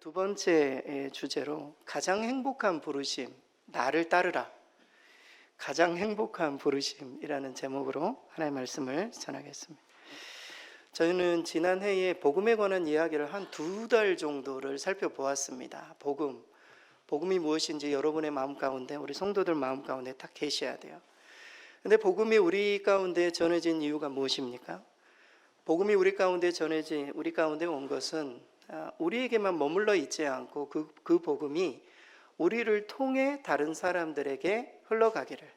두 번째 주제로 가장 행복한 부르심, 나를 따르라. 가장 행복한 부르심이라는 제목으로 하나의 말씀을 전하겠습니다. 저희는 지난 해에 복음에 관한 이야기를 한 두 달 정도를 살펴보았습니다. 복음, 복음이 무엇인지 여러분의 마음 가운데, 우리 성도들 마음 가운데 딱 계셔야 돼요. 근데 복음이 우리 가운데 전해진 이유가 무엇입니까? 복음이 우리 가운데 전해진 우리 가운데 온 것은 아, 우리에게만 머물러 있지 않고 그, 그 복음이 우리를 통해 다른 사람들에게 흘러가기를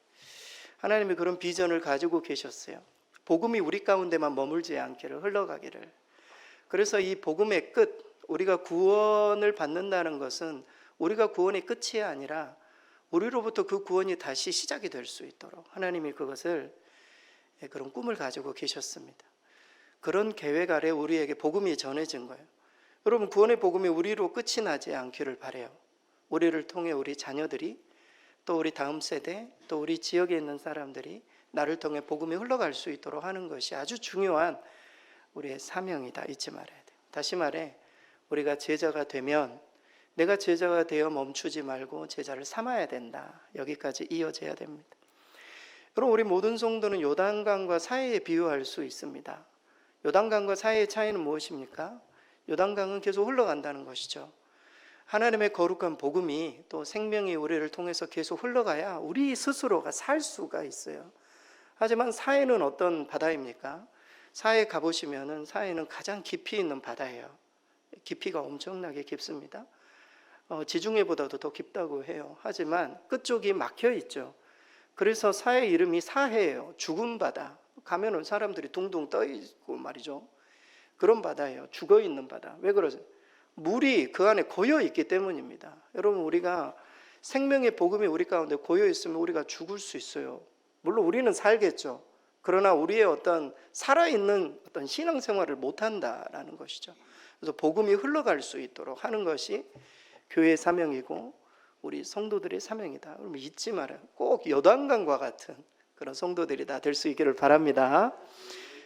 하나님이 그런 비전을 가지고 계셨어요. 복음이 우리 가운데만 머물지 않기를 흘러가기를. 그래서 이 복음의 끝, 우리가 구원을 받는다는 것은 우리가 구원의 끝이 아니라 우리로부터 그 구원이 다시 시작이 될 수 있도록 하나님이 그것을 예, 그런 꿈을 가지고 계셨습니다. 그런 계획 아래 우리에게 복음이 전해진 거예요. 여러분 구원의 복음이 우리로 끝이 나지 않기를 바래요. 우리를 통해 우리 자녀들이 또 우리 다음 세대 또 우리 지역에 있는 사람들이 나를 통해 복음이 흘러갈 수 있도록 하는 것이 아주 중요한 우리의 사명이다 잊지 말아야 돼요. 다시 말해 우리가 제자가 되면 내가 제자가 되어 멈추지 말고 제자를 삼아야 된다. 여기까지 이어져야 됩니다. 여러분 우리 모든 성도는 요단강과 사이에 비유할 수 있습니다. 요단강과 사이의 차이는 무엇입니까? 요단강은 계속 흘러간다는 것이죠. 하나님의 거룩한 복음이 또 생명이 우리를 통해서 계속 흘러가야 우리 스스로가 살 수가 있어요. 하지만 사해는 어떤 바다입니까? 사해 가보시면은 사해는 가장 깊이 있는 바다예요. 깊이가 엄청나게 깊습니다. 어, 지중해보다도 더 깊다고 해요. 하지만 끝쪽이 막혀 있죠. 그래서 사해 이름이 사해예요. 죽은 바다. 가면은 사람들이 둥둥 떠 있고 말이죠. 그런 바다예요. 죽어 있는 바다. 왜 그러죠? 물이 그 안에 고여 있기 때문입니다. 여러분 우리가 생명의 복음이 우리 가운데 고여 있으면 우리가 죽을 수 있어요. 물론 우리는 살겠죠. 그러나 우리의 어떤 살아있는 어떤 신앙생활을 못 한다라는 것이죠. 그래서 복음이 흘러갈 수 있도록 하는 것이 교회의 사명이고 우리 성도들의 사명이다. 그럼 잊지 말아요. 꼭 여단강과 같은 그런 성도들이 다 될 수 있기를 바랍니다.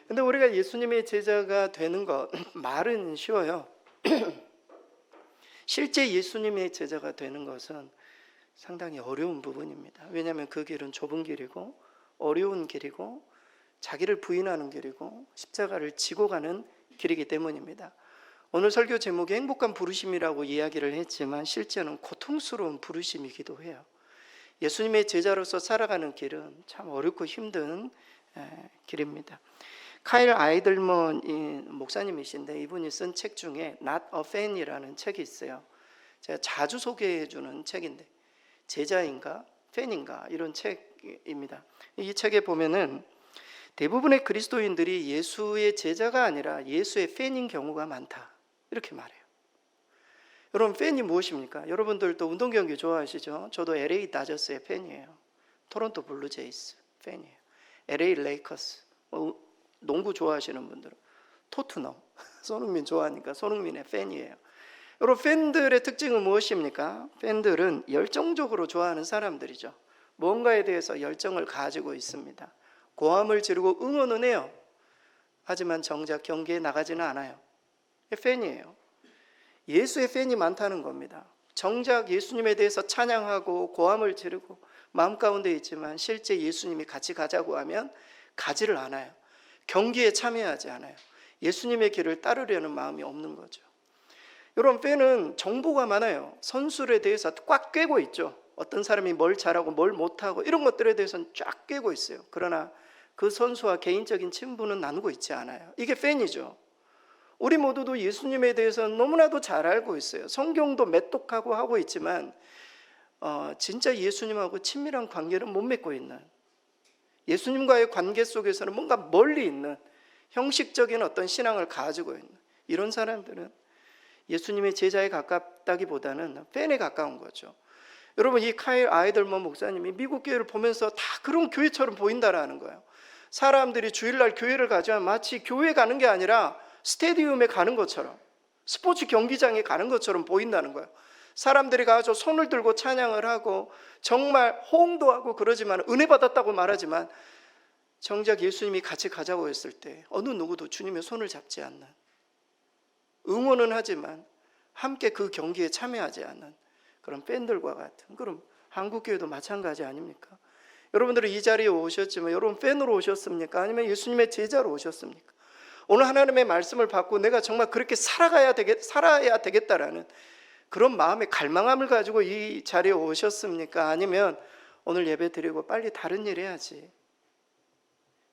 근데 우리가 예수님의 제자가 되는 것 말은 쉬워요. 실제 예수님의 제자가 되는 것은 상당히 어려운 부분입니다. 왜냐하면 그 길은 좁은 길이고 어려운 길이고 자기를 부인하는 길이고 십자가를 지고 가는 길이기 때문입니다. 오늘 설교 제목이 행복한 부르심이라고 이야기를 했지만 실제는 고통스러운 부르심이기도 해요. 예수님의 제자로서 살아가는 길은 참 어렵고 힘든 길입니다. 카일 아이들먼 목사님이신데 이분이 쓴 책 중에 Not a Fan이라는 책이 있어요. 제가 자주 소개해 주는 책인데 제자인가 팬인가 이런 책입니다. 이 책에 보면은 대부분의 그리스도인들이 예수의 제자가 아니라 예수의 팬인 경우가 많다. 이렇게 말해요. 여러분 팬이 무엇입니까? 여러분들도 운동 경기 좋아하시죠? 저도 LA 다저스의 팬이에요. 토론토 블루제이스 팬이에요. LA 레이커스 뭐 농구 좋아하시는 분들은 토트넘 손흥민 좋아하니까 손흥민의 팬이에요. 여러분 팬들의 특징은 무엇입니까? 팬들은 열정적으로 좋아하는 사람들이죠. 뭔가에 대해서 열정을 가지고 있습니다. 고함을 지르고 응원은 해요. 하지만 정작 경기에 나가지는 않아요. 팬이에요. 예수의 팬이 많다는 겁니다. 정작 예수님에 대해서 찬양하고 고함을 지르고 마음 가운데 있지만 실제 예수님이 같이 가자고 하면 가지를 않아요. 경기에 참여하지 않아요. 예수님의 길을 따르려는 마음이 없는 거죠. 여러분 팬은 정보가 많아요. 선수에 대해서 꽉 꿰고 있죠. 어떤 사람이 뭘 잘하고 뭘 못하고 이런 것들에 대해서는 쫙 꿰고 있어요. 그러나 그 선수와 개인적인 친분은 나누고 있지 않아요. 이게 팬이죠. 우리 모두도 예수님에 대해서는 너무나도 잘 알고 있어요. 성경도 매독하고 하고 있지만 어, 진짜 예수님하고 친밀한 관계를 못 맺고 있는 예수님과의 관계 속에서는 뭔가 멀리 있는 형식적인 어떤 신앙을 가지고 있는 이런 사람들은 예수님의 제자에 가깝다기보다는 팬에 가까운 거죠. 여러분 이 카일 아이들먼 목사님이 미국 교회를 보면서 다 그런 교회처럼 보인다라는 거예요. 사람들이 주일날 교회를 가지만 마치 교회 가는 게 아니라 스테디움에 가는 것처럼 스포츠 경기장에 가는 것처럼 보인다는 거예요. 사람들이 가서 손을 들고 찬양을 하고 정말 호응도 하고 그러지만 은혜 받았다고 말하지만 정작 예수님이 같이 가자고 했을 때 어느 누구도 주님의 손을 잡지 않는 응원은 하지만 함께 그 경기에 참여하지 않는 그런 팬들과 같은 그럼 한국 교회도 마찬가지 아닙니까? 여러분들은 이 자리에 오셨지만 여러분 팬으로 오셨습니까? 아니면 예수님의 제자로 오셨습니까? 오늘 하나님의 말씀을 받고 내가 정말 그렇게 살아가야 되겠 살아야 되겠다라는 그런 마음의 갈망함을 가지고 이 자리에 오셨습니까? 아니면 오늘 예배 드리고 빨리 다른 일 해야지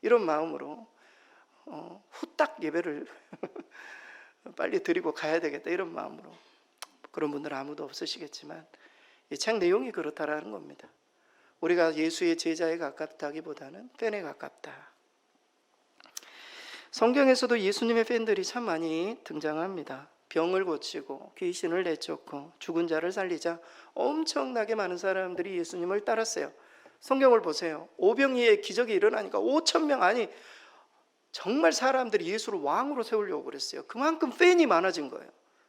이런 마음으로 어, 후딱 예배를 빨리 드리고 가야 되겠다 이런 마음으로 그런 분들 아무도 없으시겠지만 이 책 내용이 그렇다라는 겁니다. 우리가 예수의 제자에 가깝다기보다는 팬에 가깝다. 성경에서도 예수님의 팬들이 참 많이 등장합니다. 병을 고치고 귀신을 내쫓고 죽은 자를 살리자 엄청나게 많은 사람들이 예수님을 따랐어요. 성경을 보세요. 오병이의 기적이 일어나니까 5천 명 아니 정말 사람들이 예수를 왕으로 세우려고 그랬어요. 그만큼 팬이 많아진 거예요.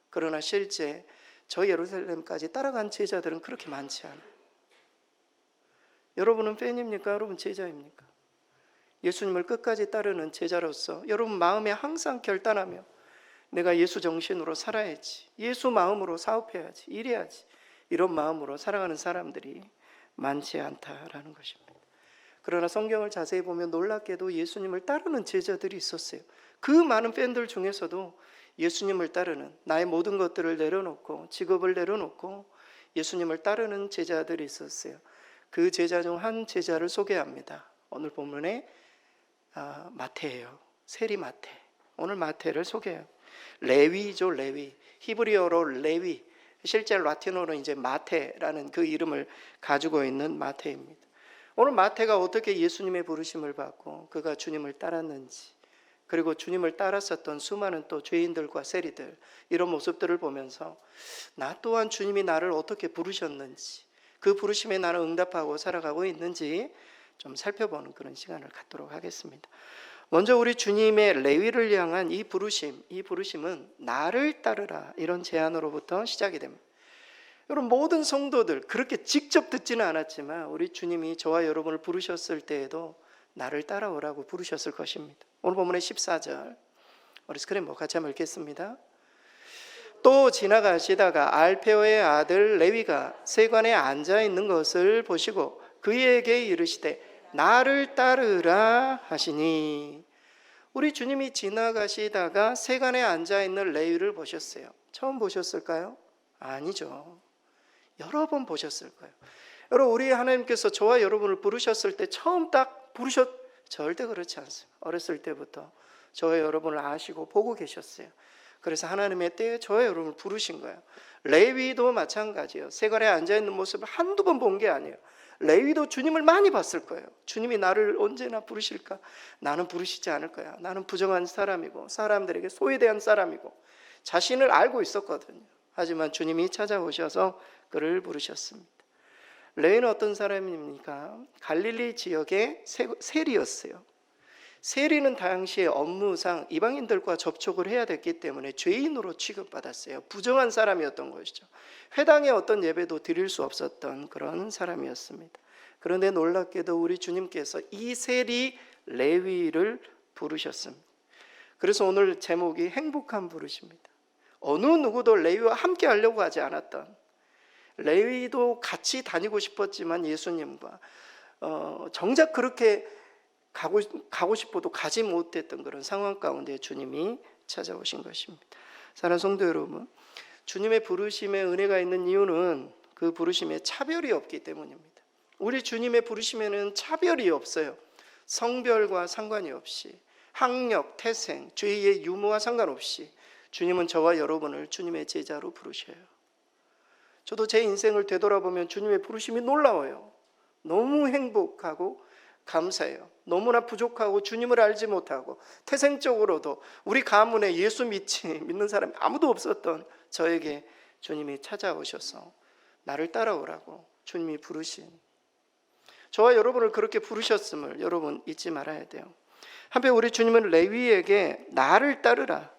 그러나 실제 저 예루살렘까지 따라간 제자들은 그렇게 많지 않아요. 여러분은 팬입니까? 여러분 제자입니까? 예수님을 끝까지 따르는 제자로서 여러분 마음에 항상 결단하며 내가 예수 정신으로 살아야지. 예수 마음으로 사업해야지. 일해야지. 이런 마음으로 살아가는 사람들이 많지 않다라는 것입니다. 그러나 성경을 자세히 보면 놀랍게도 예수님을 따르는 제자들이 있었어요. 그 많은 팬들 중에서도 예수님을 따르는 나의 모든 것들을 내려놓고 직업을 내려놓고 예수님을 따르는 제자들이 있었어요. 그 제자 중 한 제자를 소개합니다. 오늘 본문에 아, 마태예요. 세리 마태. 오늘 마태를 소개해요. 레위죠, 레위. 히브리어로 레위. 실제 라틴어로 이제 마태라는 그 이름을 가지고 있는 마태입니다. 오늘 마태가 어떻게 예수님의 부르심을 받고 그가 주님을 따랐는지 그리고 주님을 따랐었던 수많은 또 죄인들과 세리들 이런 모습들을 보면서 나 또한 주님이 나를 어떻게 부르셨는지 그 부르심에 나는 응답하고 살아가고 있는지 좀 살펴보는 그런 시간을 갖도록 하겠습니다. 먼저 우리 주님의 레위를 향한 이 부르심, 이 부르심은 나를 따르라 이런 제안으로부터 시작이 됩니다. 여러분 모든 성도들 그렇게 직접 듣지는 않았지만 우리 주님이 저와 여러분을 부르셨을 때에도 나를 따라오라고 부르셨을 것입니다. 오늘 본문의 14절 우리 스크린 뭐 같이 한번 읽겠습니다. 또 지나가시다가 알페오의 아들 레위가 세관에 앉아 있는 것을 보시고 그에게 이르시되 나를 따르라 하시니 우리 주님이 지나가시다가 세관에 앉아 있는 레위를 보셨어요. 처음 보셨을까요? 아니죠. 여러 번 보셨을 거예요. 여러분 우리 하나님께서 저와 여러분을 부르셨을 때 처음 딱 부르셨 절대 그렇지 않습니다. 어렸을 때부터 저와 여러분을 아시고 보고 계셨어요. 그래서 하나님의 때에 저와 여러분을 부르신 거예요. 레위도 마찬가지예요. 세관에 앉아 있는 모습을 한두 번 본 게 아니에요. 레위도 주님을 많이 봤을 거예요. 주님이 나를 언제나 부르실까? 나는 부르시지 않을 거야. 나는 부정한 사람이고 사람들에게 소외대한 사람이고 자신을 알고 있었거든요. 하지만 주님이 찾아오셔서 그를 부르셨습니다. 레위는 어떤 사람입니까? 갈릴리 지역의 세리였어요. 세리는 당시의 업무상 이방인들과 접촉을 해야 됐기 때문에 죄인으로 취급받았어요. 부정한 사람이었던 것이죠. 회당에 어떤 예배도 드릴 수 없었던 그런 사람이었습니다. 그런데 놀랍게도 우리 주님께서 이 세리 레위를 부르셨습니다. 그래서 오늘 제목이 행복한 부르십니다. 어느 누구도 레위와 함께 하려고 하지 않았던 레위도 같이 다니고 싶었지만 예수님과 어, 정작 그렇게 가고, 가고 싶어도 가지 못했던 그런 상황 가운데 주님이 찾아오신 것입니다. 사랑하는 성도 여러분, 주님의 부르심에 은혜가 있는 이유는 그 부르심에 차별이 없기 때문입니다. 우리 주님의 부르심에는 차별이 없어요. 성별과 상관이 없이 학력, 태생, 죄의 유무와 상관없이 주님은 저와 여러분을 주님의 제자로 부르셔요. 저도 제 인생을 되돌아보면 주님의 부르심이 놀라워요. 너무 행복하고 감사해요. 너무나 부족하고 주님을 알지 못하고 태생적으로도 우리 가문에 예수 믿지 믿는 사람이 아무도 없었던 저에게 주님이 찾아오셔서 나를 따라오라고 주님이 부르신 저와 여러분을 그렇게 부르셨음을 여러분 잊지 말아야 돼요. 한편 우리 주님은 레위에게 나를 따르라.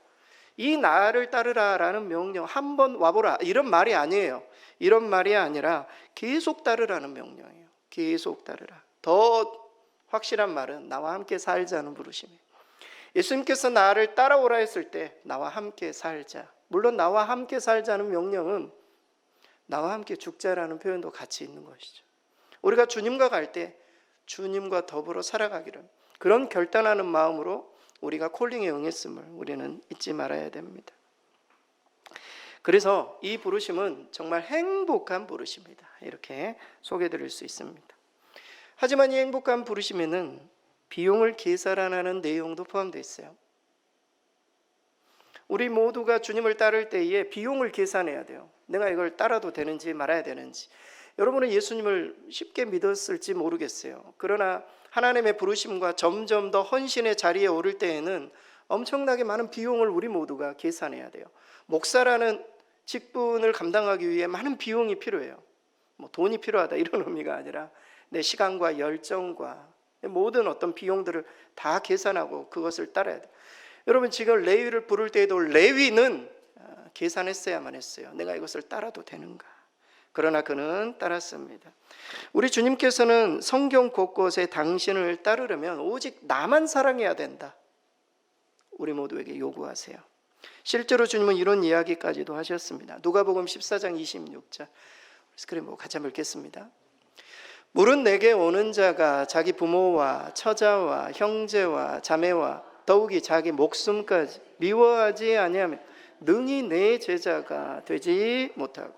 이 나를 따르라라는 명령 한 번 와보라 이런 말이 아니에요. 이런 말이 아니라 계속 따르라는 명령이에요. 계속 따르라. 더 확실한 말은 나와 함께 살자는 부르심이에요. 예수님께서 나를 따라오라 했을 때 나와 함께 살자. 물론 나와 함께 살자는 명령은 나와 함께 죽자라는 표현도 같이 있는 것이죠. 우리가 주님과 갈 때 주님과 더불어 살아가기를 그런 결단하는 마음으로 우리가 콜링에 응했음을 우리는 잊지 말아야 됩니다. 그래서 이 부르심은 정말 행복한 부르심이다. 이렇게 소개해 드릴 수 있습니다. 하지만 이 행복한 부르심에는 비용을 계산하는 내용도 포함되어 있어요. 우리 모두가 주님을 따를 때에 비용을 계산해야 돼요. 내가 이걸 따라도 되는지 말아야 되는지. 여러분은 예수님을 쉽게 믿었을지 모르겠어요. 그러나 하나님의 부르심과 점점 더 헌신의 자리에 오를 때에는 엄청나게 많은 비용을 우리 모두가 계산해야 돼요. 목사라는 직분을 감당하기 위해 많은 비용이 필요해요. 뭐 돈이 필요하다 이런 의미가 아니라 내 시간과 열정과 모든 어떤 비용들을 다 계산하고 그것을 따라야 돼. 여러분 지금 레위를 부를 때에도 레위는 아, 계산했어야만 했어요. 내가 이것을 따라도 되는가? 그러나 그는 따랐습니다. 우리 주님께서는 성경 곳곳에 당신을 따르려면 오직 나만 사랑해야 된다. 우리 모두에게 요구하세요. 실제로 주님은 이런 이야기까지도 하셨습니다. 누가복음 14장 26절. 스크린 보고 같이 한번 읽겠습니다. 물은 내게 오는 자가 자기 부모와 처자와 형제와 자매와 더욱이 자기 목숨까지 미워하지 아니하면 능히 내 제자가 되지 못하고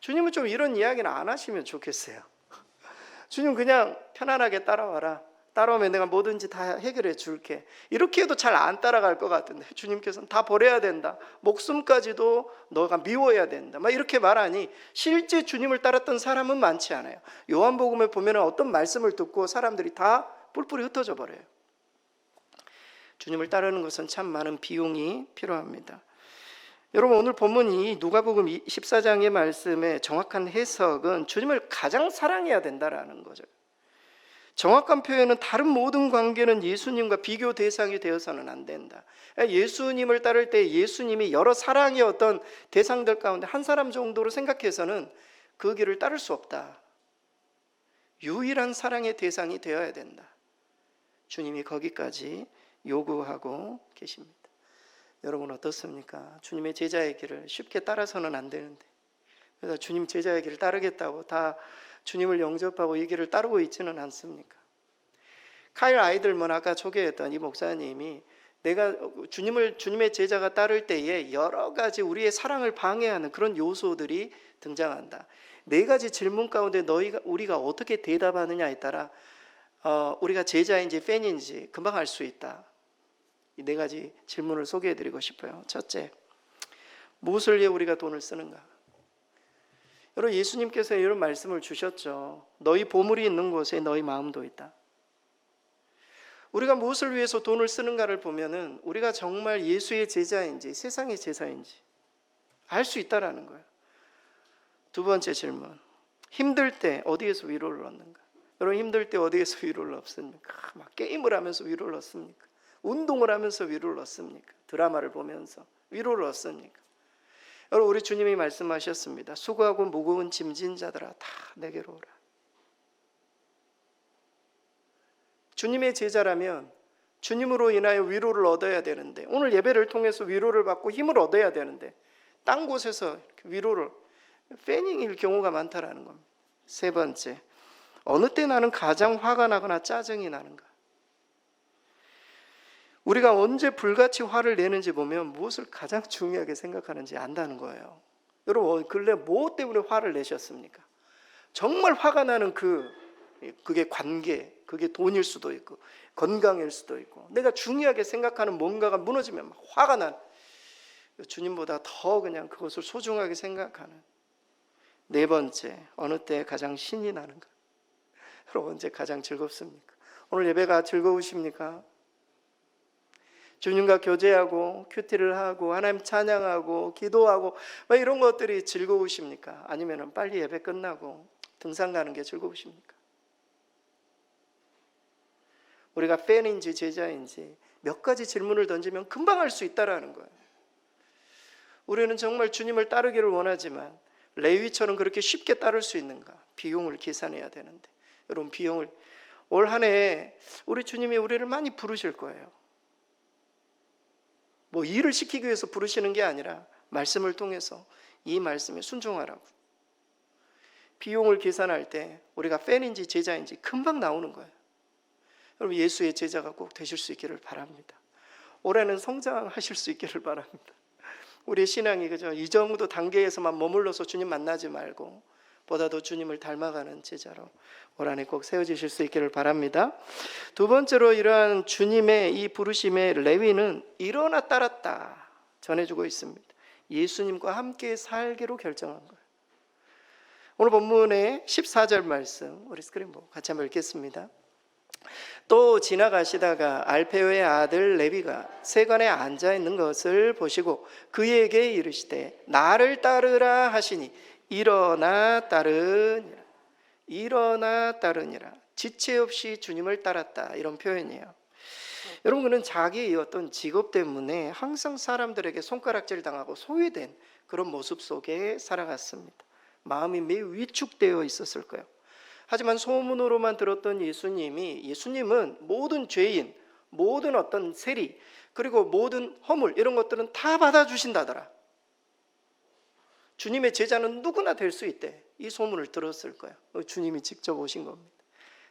주님은 좀 이런 이야기는 안 하시면 좋겠어요. 주님 그냥 편안하게 따라와라. 따라오면 내가 뭐든지 다 해결해 줄게. 이렇게 해도 잘 안 따라갈 것 같은데 주님께서는 다 버려야 된다. 목숨까지도 너가 미워해야 된다. 막 이렇게 말하니 실제 주님을 따랐던 사람은 많지 않아요. 요한복음에 보면 어떤 말씀을 듣고 사람들이 다 뿔뿔이 흩어져 버려요. 주님을 따르는 것은 참 많은 비용이 필요합니다. 여러분 오늘 본문이 누가복음 14장의 말씀의 정확한 해석은 주님을 가장 사랑해야 된다라는 거죠. 정확한 표현은 다른 모든 관계는 예수님과 비교 대상이 되어서는 안 된다. 예수님을 따를 때 예수님이 여러 사랑의 어떤 대상들 가운데 한 사람 정도로 생각해서는 그 길을 따를 수 없다. 유일한 사랑의 대상이 되어야 된다. 주님이 거기까지 요구하고 계십니다. 여러분 어떻습니까? 주님의 제자의 길을 쉽게 따라서는 안 되는데 그래서 주님 제자의 길을 따르겠다고 다 주님을 영접하고 이 길을 따르고 있지는 않습니까? 카일 아이들먼 아까 소개했던 이 목사님이 내가 주님을 주님의 제자가 따를 때에 여러 가지 우리의 사랑을 방해하는 그런 요소들이 등장한다. 네 가지 질문 가운데 너희가 우리가 어떻게 대답하느냐에 따라 어, 우리가 제자인지 팬인지 금방 알 수 있다. 이 네 가지 질문을 소개해 드리고 싶어요. 첫째, 무엇을 위해 우리가 돈을 쓰는가? 여러분 예수님께서 이런 말씀을 주셨죠. 너희 보물이 있는 곳에 너희 마음도 있다. 우리가 무엇을 위해서 돈을 쓰는가를 보면은 우리가 정말 예수의 제자인지 세상의 제자인지 알 수 있다라는 거예요. 두 번째 질문. 힘들 때 어디에서 위로를 얻는가? 여러분 힘들 때 어디에서 위로를 얻습니까? 막 게임을 하면서 위로를 얻습니까? 운동을 하면서 위로를 얻습니까? 드라마를 보면서 위로를 얻습니까? 여러분 우리 주님이 말씀하셨습니다. 수고하고 무거운 짐진 자들아 다 내게로 오라. 주님의 제자라면 주님으로 인하여 위로를 얻어야 되는데 오늘 예배를 통해서 위로를 받고 힘을 얻어야 되는데 딴 곳에서 위로를 패닝일 경우가 많다라는 겁니다. 세 번째, 어느 때 나는 가장 화가 나거나 짜증이 나는가? 우리가 언제 불같이 화를 내는지 보면 무엇을 가장 중요하게 생각하는지 안다는 거예요. 여러분 근래 뭐 때문에 화를 내셨습니까? 정말 화가 나는 그 그게 관계, 그게 돈일 수도 있고 건강일 수도 있고 내가 중요하게 생각하는 뭔가가 무너지면 막 화가 난 주님보다 더 그냥 그것을 소중하게 생각하는 네 번째 어느 때 가장 신이 나는가? 여러분 언제 가장 즐겁습니까? 오늘 예배가 즐거우십니까? 주님과 교제하고 큐티를 하고 하나님 찬양하고 기도하고 뭐 이런 것들이 즐거우십니까? 아니면 빨리 예배 끝나고 등산 가는 게 즐거우십니까? 우리가 팬인지 제자인지 몇 가지 질문을 던지면 금방 알수 있다라는 거예요. 우리는 정말 주님을 따르기를 원하지만 레위처럼 그렇게 쉽게 따를 수 있는가? 비용을 계산해야 되는데 여러분 비용을 올 한해 우리 주님이 우리를 많이 부르실 거예요. 뭐 일을 시키기 위해서 부르시는 게 아니라 말씀을 통해서 이 말씀에 순종하라고. 비용을 계산할 때 우리가 팬인지 제자인지 금방 나오는 거예요. 여러분 예수의 제자가 꼭 되실 수 있기를 바랍니다. 올해는 성장하실 수 있기를 바랍니다. 우리의 신앙이 그죠 이 정도 단계에서만 머물러서 주님 만나지 말고 보다 더 주님을 닮아가는 제자로 올 한해 꼭 세워지실 수 있기를 바랍니다. 두 번째로 이러한 주님의 이 부르심의 레위는 일어나 따랐다 전해주고 있습니다. 예수님과 함께 살기로 결정한 거예요. 오늘 본문의 14절 말씀 우리 스크린 보고 같이 한번 읽겠습니다. 또 지나가시다가 알페오의 아들 레비가 세관에 앉아 있는 것을 보시고 그에게 이르시되 나를 따르라 하시니 일어나 따르니라 일어나 따르니라 지체 없이 주님을 따랐다 이런 표현이에요. 여러분 그는 자기의 어떤 직업 때문에 항상 사람들에게 손가락질 당하고 소외된 그런 모습 속에 살아갔습니다. 마음이 매우 위축되어 있었을 거예요. 하지만 소문으로만 들었던 예수님이 예수님은 모든 죄인, 모든 어떤 세리, 그리고 모든 허물 이런 것들은 다 받아주신다더라. 주님의 제자는 누구나 될 수 있대. 이 소문을 들었을 거야. 주님이 직접 오신 겁니다.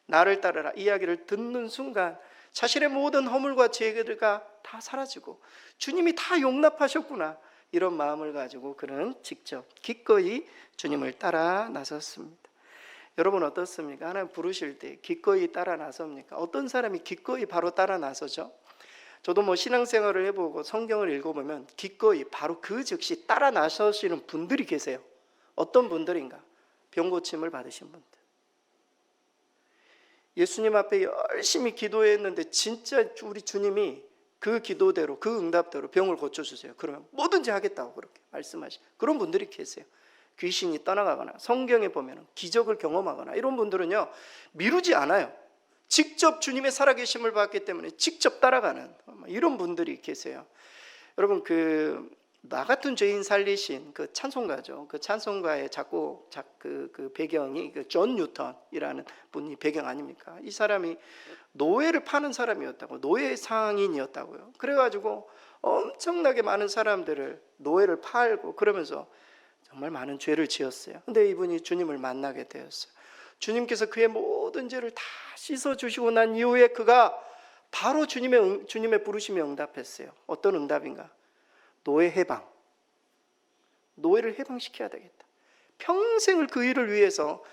나를 따르라 이야기를 듣는 순간 자신의 모든 허물과 죄가 다 사라지고 주님이 다 용납하셨구나 이런 마음을 가지고 그는 직접 기꺼이 주님을 따라 나섰습니다. 여러분 어떻습니까? 하나님 부르실 때 기꺼이 따라 나섭니까? 어떤 사람이 기꺼이 바로 따라 나서죠? 저도 뭐 신앙생활을 해보고 성경을 읽어보면 기꺼이 바로 그 즉시 따라 나서시는 분들이 계세요. 어떤 분들인가? 병 고침을 받으신 분들. 예수님 앞에 열심히 기도했는데 진짜 우리 주님이 그 기도대로 그 응답대로 병을 고쳐주세요. 그러면 뭐든지 하겠다고 그렇게 말씀하시. 그런 분들이 계세요. 귀신이 떠나가거나 성경에 보면 기적을 경험하거나 이런 분들은요 미루지 않아요. 직접 주님의 살아계심을 받기 때문에 직접 따라가는 이런 분들이 계세요. 여러분 그 나 같은 죄인 살리신 그 찬송가죠. 그 찬송가의 작곡 작그 그 배경이 그 존 뉴턴이라는 분이 배경 아닙니까? 이 사람이 노예를 파는 사람이었다고 노예 상인이었다고요. 그래가지고 엄청나게 많은 사람들을 노예를 팔고 그러면서 정말 많은 죄를 지었어요. 근데 이분이 주님을 만나게 되었어요. 주님께서 그의 모든 죄를 다 씻어 주시고 난 이후에 그가 바로 주님의 응, 주님의 부르심에 응답했어요. 어떤 응답인가? 노예 해방. 노예를 해방시켜야 되겠다. 평생을 그 일을 위해서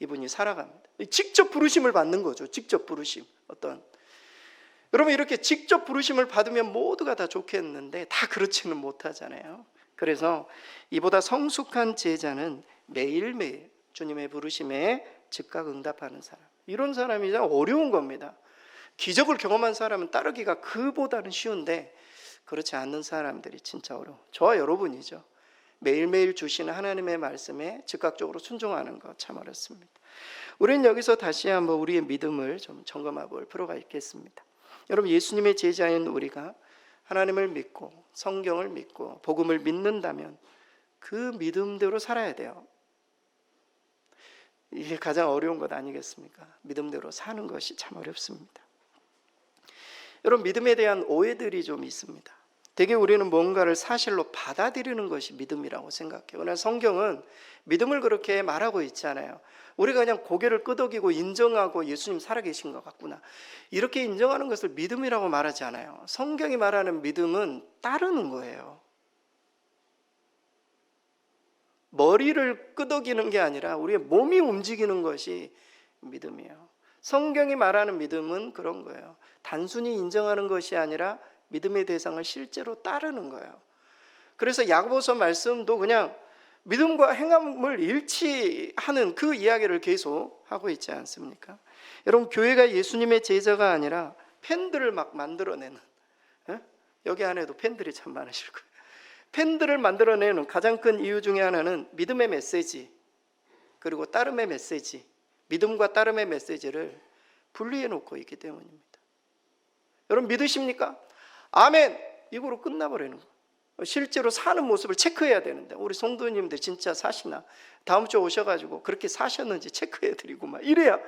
이분이 살아갑니다. 직접 부르심을 받는 거죠. 직접 부르심. 어떤 여러분 이렇게 직접 부르심을 받으면 모두가 다 좋겠는데 다 그렇지는 못하잖아요. 그래서 이보다 성숙한 제자는 매일매일 주님의 부르심에 즉각 응답하는 사람. 이런 사람이 참 어려운 겁니다. 기적을 경험한 사람은 따르기가 그보다는 쉬운데 그렇지 않는 사람들이 진짜 어려워. 저와 여러분이죠. 매일매일 주시는 하나님의 말씀에 즉각적으로 순종하는 것 참 어렵습니다. 우리는 여기서 다시 한번 우리의 믿음을 좀 점검해 볼 필요가 있겠습니다. 여러분 예수님의 제자인 우리가 하나님을 믿고 성경을 믿고 복음을 믿는다면 그 믿음대로 살아야 돼요. 이게 가장 어려운 것 아니겠습니까? 믿음대로 사는 것이 참 어렵습니다. 여러분 믿음에 대한 오해들이 좀 있습니다. 대개 우리는 뭔가를 사실로 받아들이는 것이 믿음이라고 생각해요. 그러나 성경은 믿음을 그렇게 말하고 있잖아요. 우리가 그냥 고개를 끄덕이고 인정하고 예수님 살아계신 것 같구나. 이렇게 인정하는 것을 믿음이라고 말하지 않아요. 성경이 말하는 믿음은 따르는 거예요. 머리를 끄덕이는 게 아니라 우리의 몸이 움직이는 것이 믿음이에요. 성경이 말하는 믿음은 그런 거예요. 단순히 인정하는 것이 아니라 믿음의 대상을 실제로 따르는 거예요. 그래서 야고보서 말씀도 그냥 믿음과 행함을 일치하는 그 이야기를 계속 하고 있지 않습니까? 여러분 교회가 예수님의 제자가 아니라 팬들을 막 만들어내는 에? 여기 안에도 팬들이 참 많으실 거예요. 팬들을 만들어내는 가장 큰 이유 중에 하나는 믿음의 메시지 그리고 따름의 메시지, 믿음과 따름의 메시지를 분리해 놓고 있기 때문입니다. 여러분 믿으십니까? 아멘. 이거로 끝나버리는 거. 실제로 사는 모습을 체크해야 되는데 우리 성도님들 진짜 사시나 다음 주 오셔가지고 그렇게 사셨는지 체크해드리고 막 이래야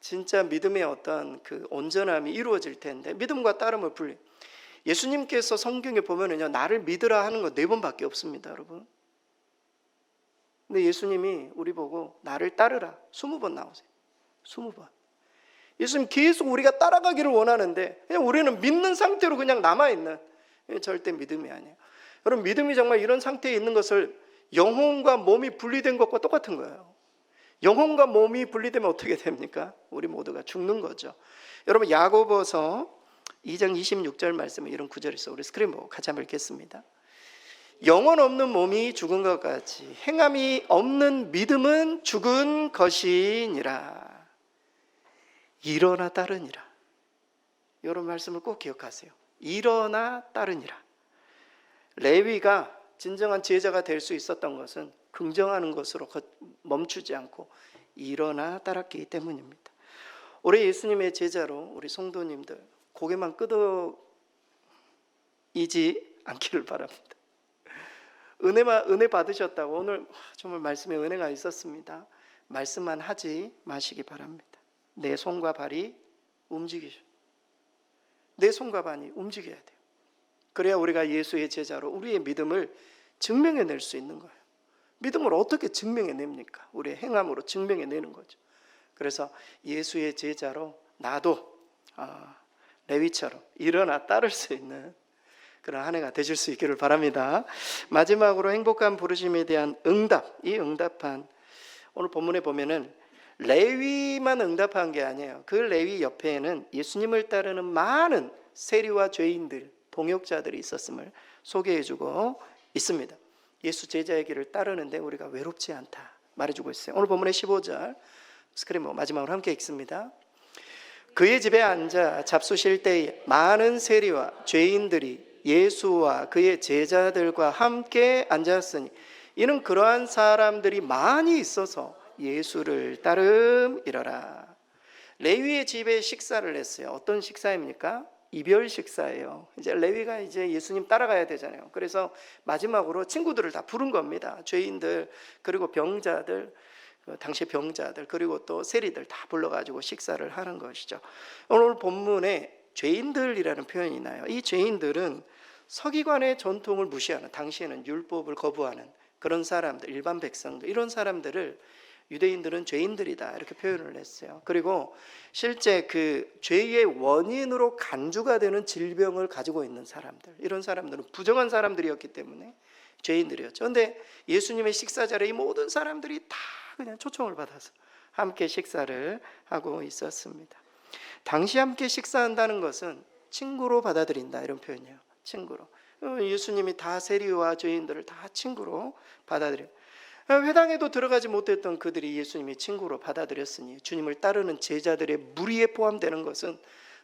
진짜 믿음의 어떤 그 온전함이 이루어질 텐데 믿음과 따름을 분리. 예수님께서 성경에 보면은요, 나를 믿으라 하는 거 네 번밖에 없습니다, 여러분. 근데 예수님이 우리 보고 나를 따르라 스무 번 나오세요. 스무 번. 예수님 계속 우리가 따라가기를 원하는데 그냥 우리는 믿는 상태로 그냥 남아 있는 절대 믿음이 아니에요. 여러분 믿음이 정말 이런 상태에 있는 것을 영혼과 몸이 분리된 것과 똑같은 거예요. 영혼과 몸이 분리되면 어떻게 됩니까? 우리 모두가 죽는 거죠. 여러분 야고보서 2장 26절 말씀에 이런 구절이 있어. 우리 스크린 보고 같이 한번 읽겠습니다. 영혼 없는 몸이 죽은 것 같이 행함이 없는 믿음은 죽은 것이니라. 일어나 따르니라. 이런 말씀을 꼭 기억하세요. 일어나 따르니라. 레위가 진정한 제자가 될 수 있었던 것은 긍정하는 것으로 멈추지 않고 일어나 따랐기 때문입니다. 올해 예수님의 제자로 우리 성도님들 고개만 끄덕이지 않기를 바랍니다. 은혜만 은혜 받으셨다고 오늘 정말 말씀에 은혜가 있었습니다. 말씀만 하지 마시기 바랍니다. 내 손과 발이 움직이셔. 내 손과 발이 움직여야 돼요. 그래야 우리가 예수의 제자로 우리의 믿음을 증명해 낼 수 있는 거예요. 믿음을 어떻게 증명해 냅니까? 우리의 행함으로 증명해 내는 거죠. 그래서 예수의 제자로 나도 아, 레위처럼 일어나 따를 수 있는 그런 한 해가 되실 수 있기를 바랍니다. 마지막으로 행복한 부르심에 대한 응답, 이 응답한 오늘 본문에 보면은 레위만 응답한 게 아니에요. 그 레위 옆에는 예수님을 따르는 많은 세리와 죄인들, 동역자들이 있었음을 소개해주고 있습니다. 예수 제자의 길을 따르는데 우리가 외롭지 않다 말해주고 있어요. 오늘 본문의 15절 스크린 뭐 마지막으로 함께 읽습니다. 그의 집에 앉아 잡수실 때에 많은 세리와 죄인들이 예수와 그의 제자들과 함께 앉았으니 이는 그러한 사람들이 많이 있어서 예수를 따름이러라. 레위의 집에 식사를 했어요. 어떤 식사입니까? 이별 식사예요. 이제 레위가 이제 예수님 따라가야 되잖아요. 그래서 마지막으로 친구들을 다 부른 겁니다. 죄인들 그리고 병자들 그 당시 병자들 그리고 또 세리들 다 불러가지고 식사를 하는 것이죠. 오늘 본문에 죄인들이라는 표현이 나요. 이 죄인들은 서기관의 전통을 무시하는 당시에는 율법을 거부하는 그런 사람들, 일반 백성들 이런 사람들을 유대인들은 죄인들이다 이렇게 표현을 했어요. 그리고 실제 그 죄의 원인으로 간주가 되는 질병을 가지고 있는 사람들 이런 사람들은 부정한 사람들이었기 때문에 죄인들이었죠. 그런데 예수님의 식사 자리에 이 모든 사람들이 다 그냥 초청을 받아서 함께 식사를 하고 있었습니다. 당시 함께 식사한다는 것은 친구로 받아들인다 이런 표현이에요. 친구로. 예수님이 다 세리와 죄인들을 다 친구로 받아들여. 회당에도 들어가지 못했던 그들이 예수님의 친구로 받아들였으니 주님을 따르는 제자들의 무리에 포함되는 것은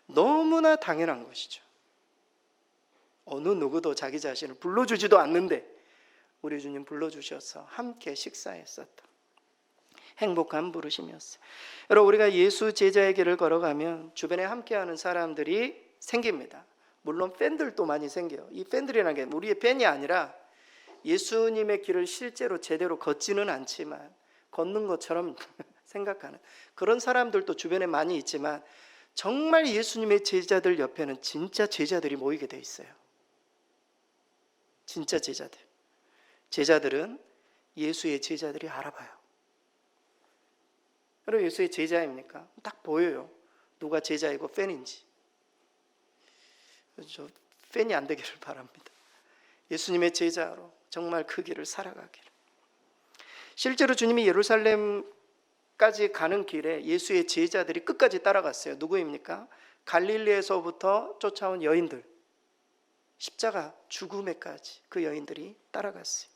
너무나 당연한 것이죠. 어느 누구도 자기 자신을 불러주지도 않는데 우리 주님 불러주셔서 함께 식사했었다. 행복한 부르심이었어요. 여러분 우리가 예수 제자의 길을 걸어가면 주변에 함께하는 사람들이 생깁니다. 물론 팬들도 많이 생겨요. 이 팬들이라는 게 우리의 팬이 아니라 예수님의 길을 실제로 제대로 걷지는 않지만 걷는 것처럼 생각하는 그런 사람들도 주변에 많이 있지만 정말 예수님의 제자들 옆에는 진짜 제자들이 모이게 돼 있어요. 진짜 제자들. 제자들은 예수의 제자들이 알아봐요. 여러분 예수의 제자입니까? 딱 보여요. 누가 제자이고 팬인지. 저 팬이 안 되기를 바랍니다. 예수님의 제자로 정말 그 길을 살아가기를. 실제로 주님이 예루살렘까지 가는 길에 예수의 제자들이 끝까지 따라갔어요. 누구입니까? 갈릴리에서부터 쫓아온 여인들. 십자가 죽음에까지 그 여인들이 따라갔어요.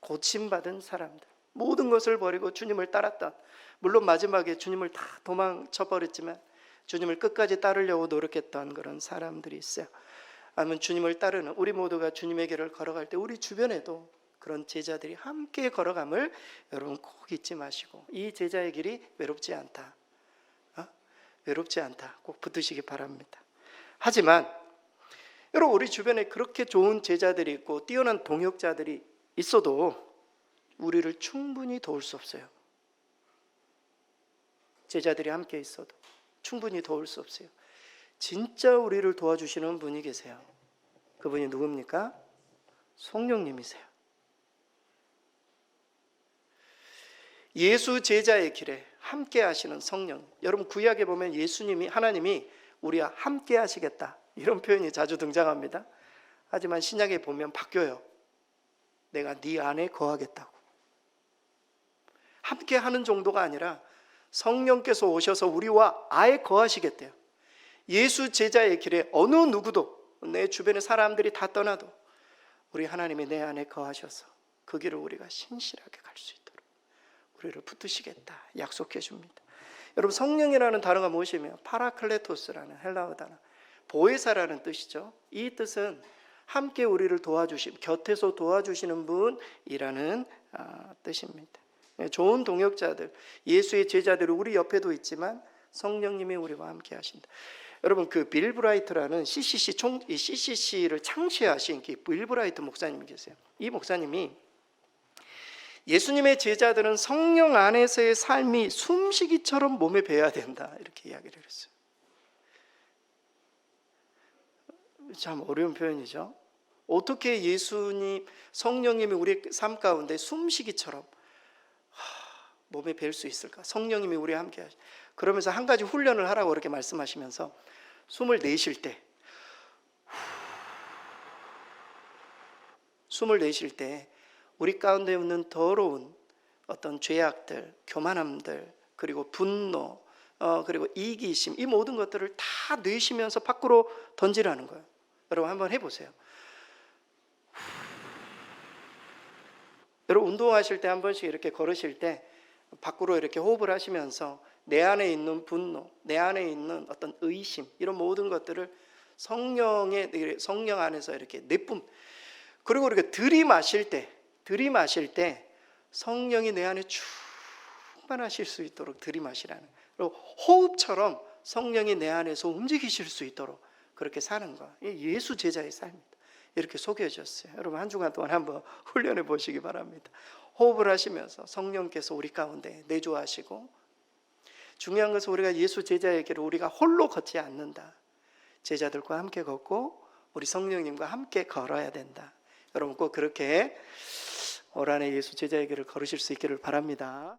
고침받은 사람들. 모든 것을 버리고 주님을 따랐던 물론 마지막에 주님을 다 도망쳐 버렸지만 주님을 끝까지 따르려고 노력했던 그런 사람들이 있어요. 아니면 주님을 따르는 우리 모두가 주님의 길을 걸어갈 때 우리 주변에도 그런 제자들이 함께 걸어감을 여러분 꼭 잊지 마시고 이 제자의 길이 외롭지 않다. 어? 외롭지 않다. 꼭 붙드시기 바랍니다. 하지만 여러분 우리 주변에 그렇게 좋은 제자들이 있고 뛰어난 동역자들이 있어도 우리를 충분히 도울 수 없어요. 제자들이 함께 있어도 충분히 도울 수 없어요. 진짜 우리를 도와주시는 분이 계세요. 그분이 누굽니까? 성령님이세요. 예수 제자의 길에 함께 하시는 성령. 여러분 구약에 보면 예수님이 하나님이 우리와 함께 하시겠다. 이런 표현이 자주 등장합니다. 하지만 신약에 보면 바뀌어요. 내가 네 안에 거하겠다고. 함께 하는 정도가 아니라 성령께서 오셔서 우리와 아예 거하시겠대요. 예수 제자의 길에 어느 누구도 내 주변의 사람들이 다 떠나도 우리 하나님이 내 안에 거하셔서 그 길을 우리가 신실하게 갈 수 있도록 우리를 붙드시겠다 약속해 줍니다. 여러분 성령이라는 단어가 무엇이며 파라클레토스라는 헬라어 단어 보혜사라는 뜻이죠. 이 뜻은 함께 우리를 도와주심 곁에서 도와주시는 분이라는 아, 뜻입니다. 예, 좋은 동역자들 예수의 제자들이 우리 옆에도 있지만 성령님이 우리와 함께 하신다. 여러분 그 빌브라이트라는 CCC 총이 CCC를 창시하신 그 빌브라이트 목사님이 계세요. 이 목사님이 예수님의 제자들은 성령 안에서의 삶이 숨쉬기처럼 몸에 배야 된다 이렇게 이야기를 했어요. 참 어려운 표현이죠. 어떻게 예수님 성령님이 우리 삶 가운데 숨쉬기처럼 하, 몸에 뵐 수 있을까? 성령님이 우리와 함께 하시. 그러면서 한 가지 훈련을 하라고 그렇게 말씀하시면서 숨을 내쉴 때 숨을 내쉴 때 우리 가운데 있는 더러운 어떤 죄악들, 교만함들, 그리고 분노, 어, 그리고 이기심 이 모든 것들을 다 내쉬면서 밖으로 던지라는 거예요. 여러분 한번 해보세요. 여러분 운동하실 때 한 번씩 이렇게 걸으실 때 밖으로 이렇게 호흡을 하시면서 내 안에 있는 분노, 내 안에 있는 어떤 의심 이런 모든 것들을 성령의 성령 안에서 이렇게 내뿜 그리고 이렇게 들이마실 때 들이마실 때 성령이 내 안에 충만하실 수 있도록 들이마시라는 그리고 호흡처럼 성령이 내 안에서 움직이실 수 있도록 그렇게 사는 거. 이 예수 제자의 삶입니다. 이렇게 소개해줬어요. 여러분 한 주간 동안 한번 훈련해 보시기 바랍니다. 호흡을 하시면서 성령께서 우리 가운데 내조하시고 중요한 것은 우리가 예수 길을 우리가 홀로 걷지 않는다. 제자들과 함께 걷고 우리 성령님과 함께 걸어야 된다. 여러분 꼭 그렇게 올 한해 예수 제자의 길을 걸으실 수 있기를 바랍니다.